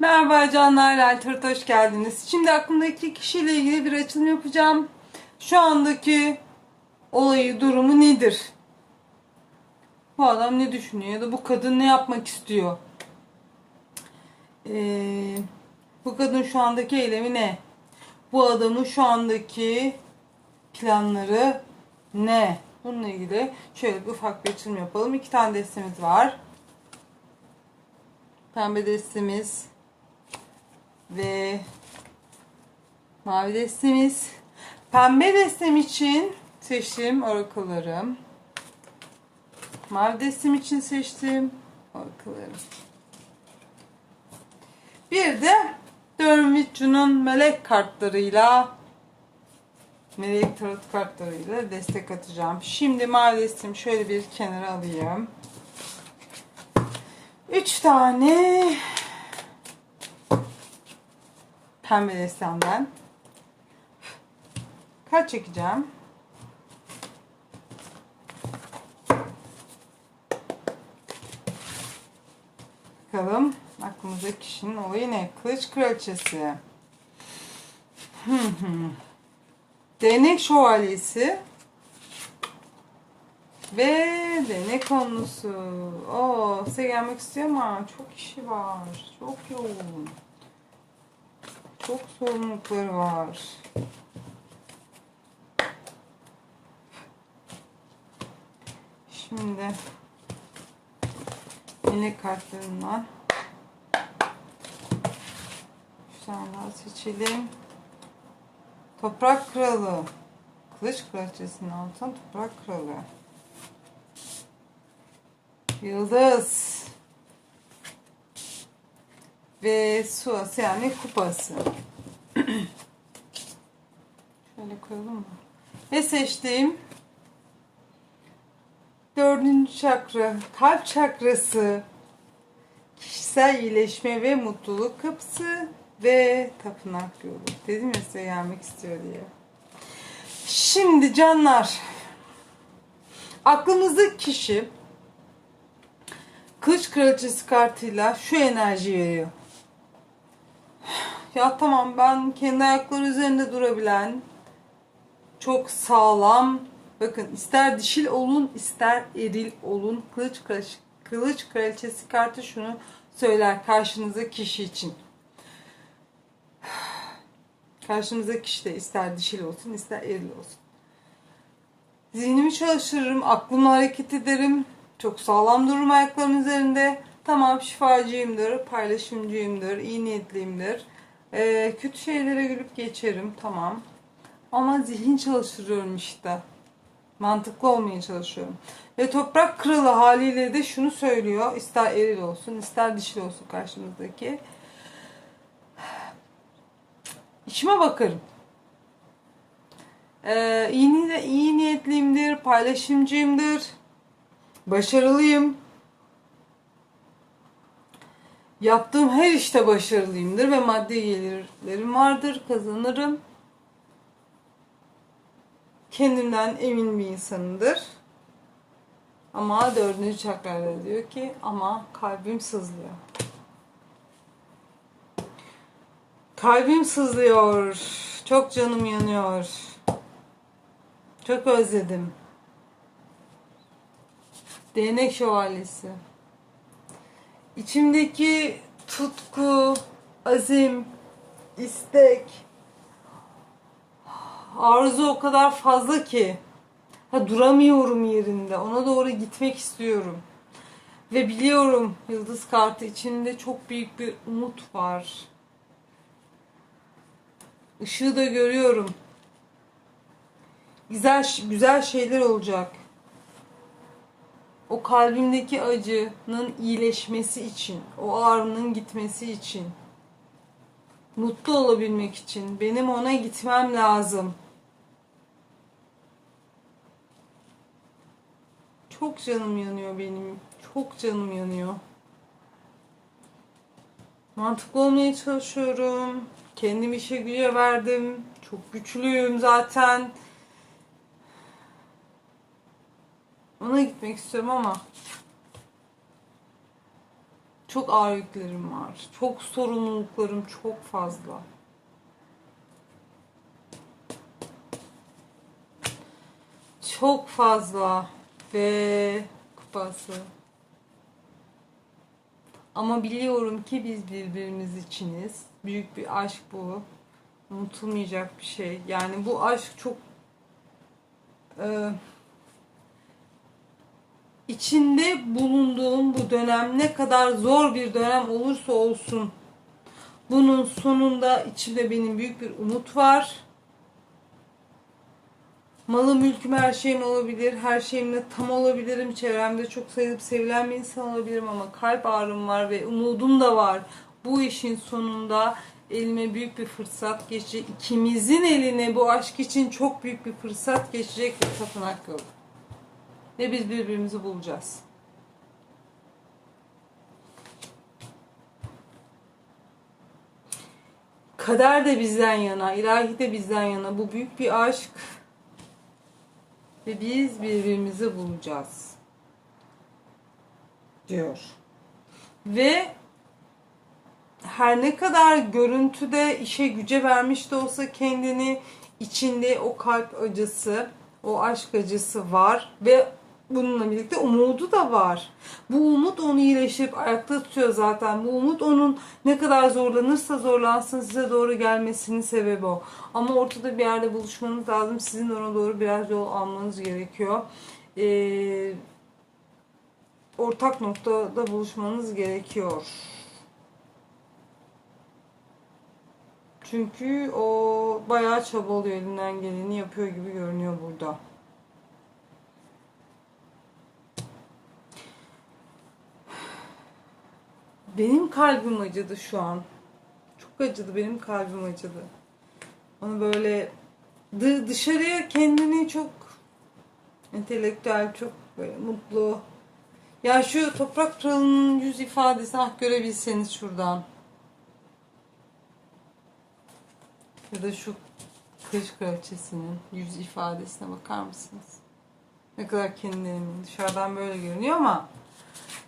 Merhaba canlar, Laltır't hoş geldiniz. Şimdi aklımdaki kişiyle ilgili bir açılım yapacağım. Şu andaki olayı, durumu nedir? Bu adam ne düşünüyor ya da bu kadın ne yapmak istiyor? Ee, bu kadın şu andaki eylemi ne? Bu adamın şu andaki planları ne? Bununla ilgili şöyle bir ufak bir açılım yapalım. İki tane destemiz var. Pembe destemiz ve mavi destemiz. Pembe destem için seçtiğim oracle'larım. Mavi destem için seçtiğim oracle'larım. Bir de Dörmitçu'nun melek kartlarıyla melek tarot kartlarıyla destek atacağım. Şimdi mavi destemi şöyle bir kenara alayım. Üç tane pembe destemden kaç çekeceğim? Bakalım aklımızdaki kişinin olayı ne? Kılıç kraliçesi. Değnek şövalyesi. Ve değnek konusu. Oo, size gelmek istiyor ama çok işi var. Çok yoğun. Çok sorumlulukları var. Şimdi melek kartlarından şu tane daha seçelim. Toprak kralı. Kılıç kraliçesinin altın toprak kralı. Yıldız. Ve suası yani kupası. Şöyle koyalım mı? Ve seçtiğim dördüncü çakra, kalp çakrası, kişisel iyileşme ve mutluluk kapısı ve tapınak yolu. Dedim ya size gelmek istiyor diye. Şimdi canlar, aklımızdaki kişi Kılıç Kraliçesi kartıyla şu enerji veriyor. Ya tamam ben kendi ayakları üzerinde durabilen, çok sağlam, bakın ister dişil olun ister eril olun kılıç, kraliç, kılıç kraliçesi kartı şunu söyler karşınıza kişi için. Karşımızdaki kişi de ister dişil olsun ister eril olsun. Zihnimi çalıştırırım, aklımla hareket ederim. Çok sağlam dururum ayaklarım üzerinde. Tamam şifacıyımdır, paylaşımcıyımdır, iyi niyetliyimdir. Ee, kötü şeylere gülüp geçerim tamam. Ama zihin çalıştırıyorum işte. Mantıklı olmaya çalışıyorum. Ve toprak kralı haliyle de şunu söylüyor. İster eril olsun ister dişil olsun karşımızdaki. İçime bakarım. Ee, iyi, iyi niyetliyimdir, paylaşımcıyımdır. Başarılıyım. Yaptığım her işte başarılıyımdır ve maddi gelirlerim vardır, kazanırım. Kendimden emin bir insanımdır. Ama dördüncü çakrada diyor ki ama kalbim sızlıyor. Kalbim sızlıyor. Çok canım yanıyor. Çok özledim. Değnek şövalyesi. İçimdeki tutku, azim, istek, arzu o kadar fazla ki. Ha duramıyorum yerinde. Ona doğru gitmek istiyorum. Ve biliyorum yıldız kartı içinde çok büyük bir umut var. Işığı da görüyorum. Güzel güzel şeyler olacak o kalbimdeki acının iyileşmesi için, o ağrının gitmesi için, mutlu olabilmek için benim ona gitmem lazım. Çok canım yanıyor benim. Çok canım yanıyor. Mantıklı olmaya çalışıyorum. Kendimi işe güce verdim. Çok güçlüyüm zaten. Ona gitmek istiyorum ama Çok ağır yüklerim var. Çok sorumluluklarım çok fazla. Çok fazla ve kupası. Ama biliyorum ki biz birbirimiz içiniz. Büyük bir aşk bu. Unutulmayacak bir şey. Yani bu aşk çok e, içinde bulunduğum bu dönem ne kadar zor bir dönem olursa olsun bunun sonunda içimde benim büyük bir umut var. Malım, mülküm, her şeyim olabilir. Her şeyimle tam olabilirim. Çevremde çok sayılıp sevilen bir insan olabilirim ama kalp ağrım var ve umudum da var. Bu işin sonunda elime büyük bir fırsat geçecek. İkimizin eline bu aşk için çok büyük bir fırsat geçecek bir tapınak yolu. Ve biz birbirimizi bulacağız. Kader de bizden yana, ilahi de bizden yana. Bu büyük bir aşk. Ve biz birbirimizi bulacağız. Diyor. Ve her ne kadar görüntüde işe güce vermiş de olsa kendini içinde o kalp acısı, o aşk acısı var ve bununla birlikte umudu da var. Bu umut onu iyileştirip ayakta tutuyor zaten. Bu umut onun ne kadar zorlanırsa zorlansın size doğru gelmesinin sebebi o. Ama ortada bir yerde buluşmanız lazım. Sizin ona doğru biraz yol almanız gerekiyor. Ee, ortak noktada buluşmanız gerekiyor. Çünkü o bayağı çabalıyor elinden geleni yapıyor gibi görünüyor burada. Benim kalbim acıdı şu an. Çok acıdı benim kalbim acıdı. Onu böyle dı- dışarıya kendini çok entelektüel, çok böyle mutlu. Ya şu toprak kralının yüz ifadesini ah görebilseniz şuradan. Ya da şu kılıç kraliçesinin yüz ifadesine bakar mısınız? Ne kadar kendine emin. Dışarıdan böyle görünüyor ama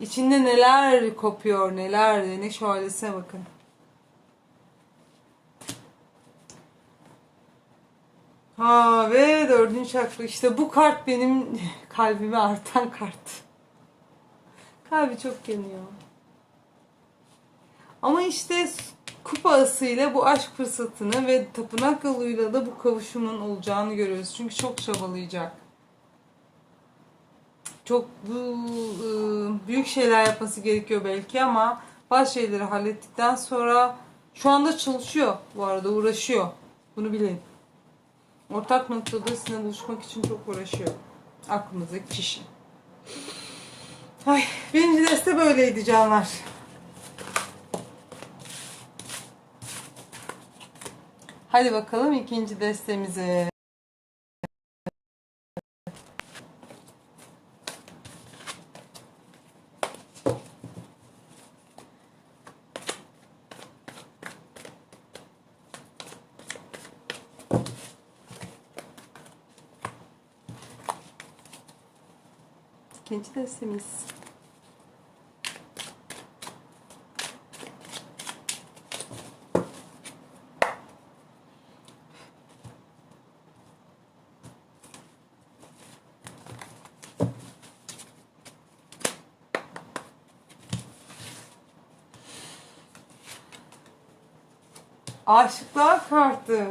içinde neler kopuyor, neler. Ne şövalesine bakın. Ha ve dördüncü çakra. İşte bu kart benim kalbime artan kart. Kalbi çok yanıyor. Ama işte kupa asıyla bu aşk fırsatını ve tapınak yoluyla da bu kavuşumun olacağını görüyoruz. Çünkü çok çabalayacak. Çok bu ıı, büyük şeyler yapması gerekiyor belki ama bazı şeyleri hallettikten sonra şu anda çalışıyor bu arada uğraşıyor. Bunu bilin. Ortak noktada sizinle buluşmak için çok uğraşıyor. Aklınızdaki kişi. Ay, birinci deste böyleydi canlar. Hadi bakalım ikinci destemize. İkinci destemiz. Aşıklar kartı.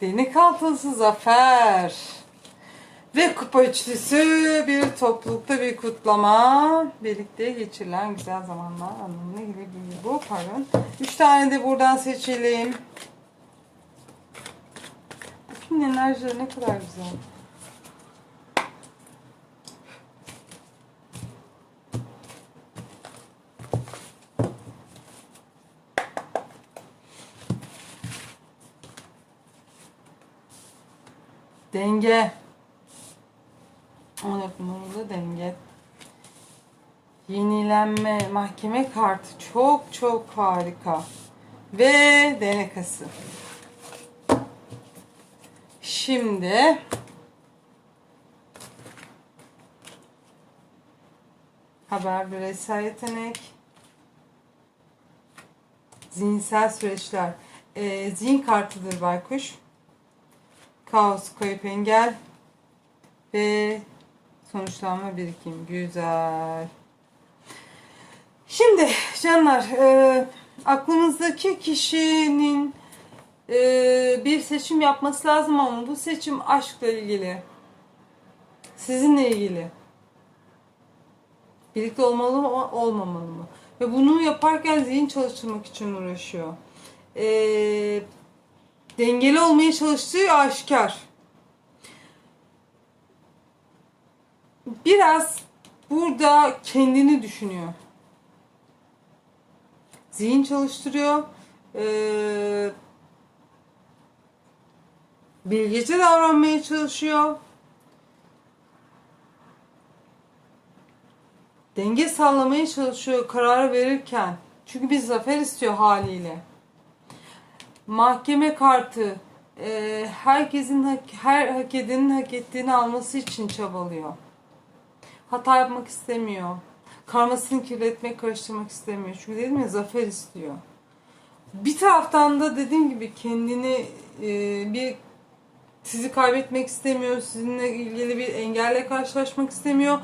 Denik altısı zafer. Ve kupa üçlüsü bir toplulukta bir kutlama. Birlikte geçirilen güzel zamanlar anlamına gelebilir bu. Pardon. Üç tane de buradan seçelim. Bakın enerjileri ne kadar güzel. Denge. 14 numaralı denge. Yenilenme mahkeme kartı çok çok harika. Ve denekası. Şimdi Haber, bireysel yetenek. Zihinsel süreçler. Ee, zihin kartıdır baykuş. Kaos, kayıp, engel. Ve sonuçlanma birikim. Güzel. Şimdi canlar e, aklınızdaki kişinin e, bir seçim yapması lazım ama bu seçim aşkla ilgili. Sizinle ilgili. Birlikte olmalı mı olmamalı mı? Ve bunu yaparken zihin çalıştırmak için uğraşıyor. E, dengeli olmaya çalıştığı aşikar. Biraz burada kendini düşünüyor zihin çalıştırıyor. Ee, bilgece davranmaya çalışıyor. Denge sağlamaya çalışıyor karar verirken. Çünkü bir zafer istiyor haliyle. Mahkeme kartı e, herkesin her hak edenin hak ettiğini alması için çabalıyor. Hata yapmak istemiyor. Karmasını kirletmek, karıştırmak istemiyor. Çünkü dedim ya zafer istiyor. Bir taraftan da dediğim gibi kendini e, bir sizi kaybetmek istemiyor. Sizinle ilgili bir engelle karşılaşmak istemiyor.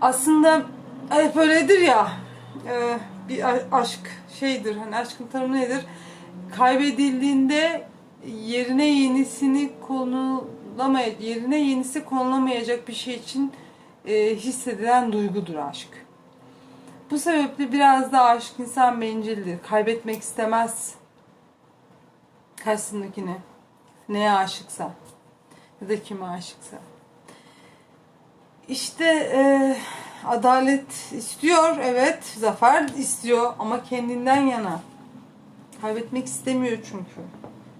Aslında hep öyledir ya. E, bir aşk şeydir. Hani aşkın tanımı nedir? Kaybedildiğinde yerine yenisini konulamayacak, yerine yenisi konulamayacak bir şey için e, hissedilen duygudur aşk. Bu sebeple biraz da aşk insan bencildir. Kaybetmek istemez karşısındakini. Neye aşıksa ya da kime aşıksa. İşte e, adalet istiyor, evet, zafer istiyor ama kendinden yana. Kaybetmek istemiyor çünkü.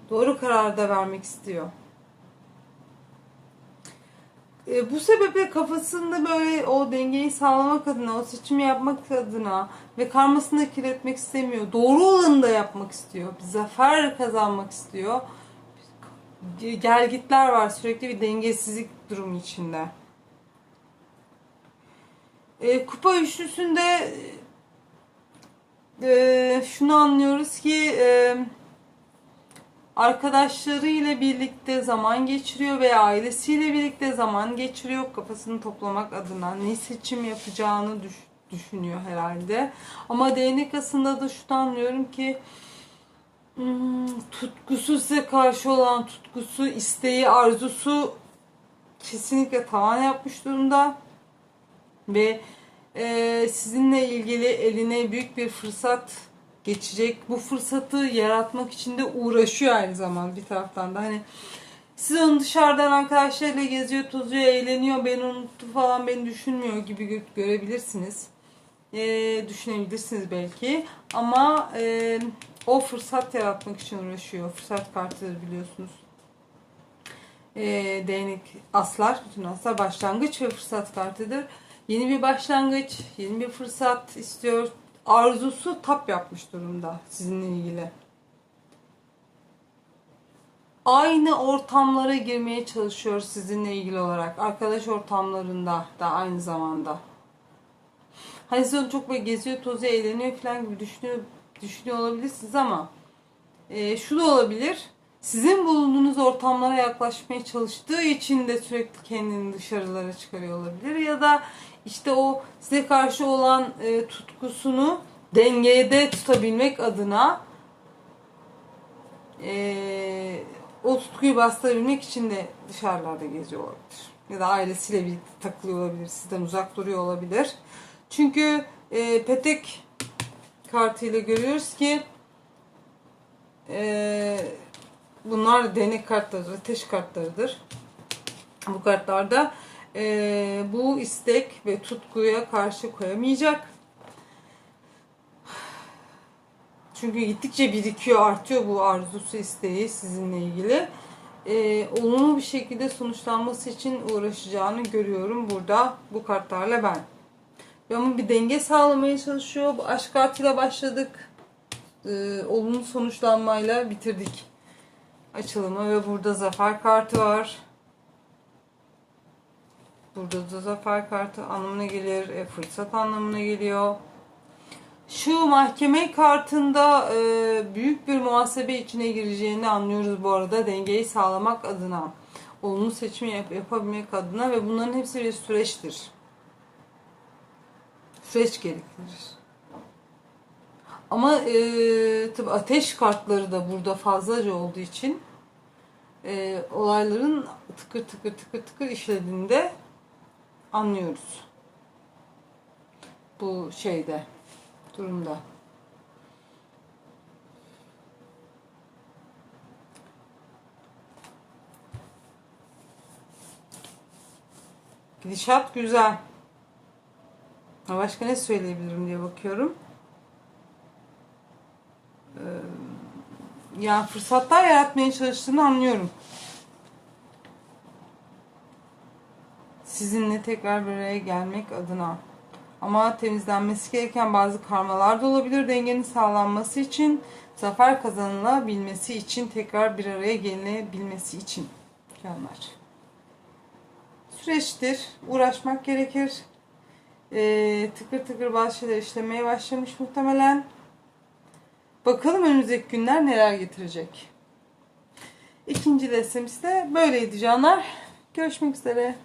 Doğru karar da vermek istiyor. E, bu sebeple kafasında böyle o dengeyi sağlamak adına, o seçimi yapmak adına ve karmasını da kirletmek istemiyor. Doğru olanı da yapmak istiyor. Bir zafer kazanmak istiyor. Gelgitler var sürekli bir dengesizlik durumu içinde. E, kupa üçlüsünde e, şunu anlıyoruz ki e, arkadaşlarıyla birlikte zaman geçiriyor veya ailesiyle birlikte zaman geçiriyor kafasını toplamak adına ne seçim yapacağını düş- düşünüyor herhalde. Ama değnek aslında da şunu anlıyorum ki hmm, tutkusu size karşı olan tutkusu, isteği, arzusu kesinlikle tavan yapmış durumda. Ve e, sizinle ilgili eline büyük bir fırsat geçecek. Bu fırsatı yaratmak için de uğraşıyor aynı zamanda bir taraftan da. Hani siz onu dışarıdan arkadaşlarıyla geziyor, tozuyor, eğleniyor, beni unuttu falan, beni düşünmüyor gibi gö- görebilirsiniz. Ee, düşünebilirsiniz belki. Ama e, o fırsat yaratmak için uğraşıyor. Fırsat kartıdır biliyorsunuz. E, değnek aslar, bütün aslar başlangıç ve fırsat kartıdır. Yeni bir başlangıç, yeni bir fırsat istiyor arzusu tap yapmış durumda sizinle ilgili. Aynı ortamlara girmeye çalışıyor sizinle ilgili olarak. Arkadaş ortamlarında da aynı zamanda. Hani siz onu çok böyle geziyor, tozuyor, eğleniyor falan gibi düşünüyor, düşünüyor olabilirsiniz ama e, şu da olabilir. Sizin bulunduğunuz ortamlara yaklaşmaya çalıştığı için de sürekli kendini dışarılara çıkarıyor olabilir. Ya da işte o size karşı olan e, tutkusunu dengede tutabilmek adına e, o tutkuyu bastırabilmek için de dışarılarda geziyor olabilir. Ya da ailesiyle birlikte takılıyor olabilir. Sizden uzak duruyor olabilir. Çünkü e, petek kartıyla görüyoruz ki e, bunlar denek kartlarıdır, ateş kartlarıdır. Bu kartlarda e, bu istek ve tutkuya karşı koyamayacak. Çünkü gittikçe birikiyor, artıyor bu arzusu, isteği sizinle ilgili. E, olumlu bir şekilde sonuçlanması için uğraşacağını görüyorum burada bu kartlarla ben. Ama bir denge sağlamaya çalışıyor. Bu aşk kartıyla başladık. E, olumlu sonuçlanmayla bitirdik açılımı ve burada zafer kartı var. Burada da zafer kartı anlamına gelir. E, fırsat anlamına geliyor. Şu mahkeme kartında e, büyük bir muhasebe içine gireceğini anlıyoruz bu arada. Dengeyi sağlamak adına. Olumlu seçim yap- yapabilmek adına ve bunların hepsi bir süreçtir. Süreç gerektirir. Ama e, tabii ateş kartları da burada fazlaca olduğu için e, olayların tıkır tıkır tıkır tıkır işlediğini de anlıyoruz. Bu şeyde, durumda. Gidişat güzel. Başka ne söyleyebilirim diye bakıyorum. Ee, yani fırsatlar yaratmaya çalıştığını anlıyorum. Sizinle tekrar bir araya gelmek adına. Ama temizlenmesi gereken bazı karmalar da olabilir dengenin sağlanması için, zafer kazanılabilmesi için, tekrar bir araya gelinebilmesi için. Canlar. Süreçtir. Uğraşmak gerekir. Ee, tıkır tıkır bazı şeyler işlemeye başlamış muhtemelen. Bakalım önümüzdeki günler neler getirecek. İkinci destemiz de böyleydi canlar. Görüşmek üzere.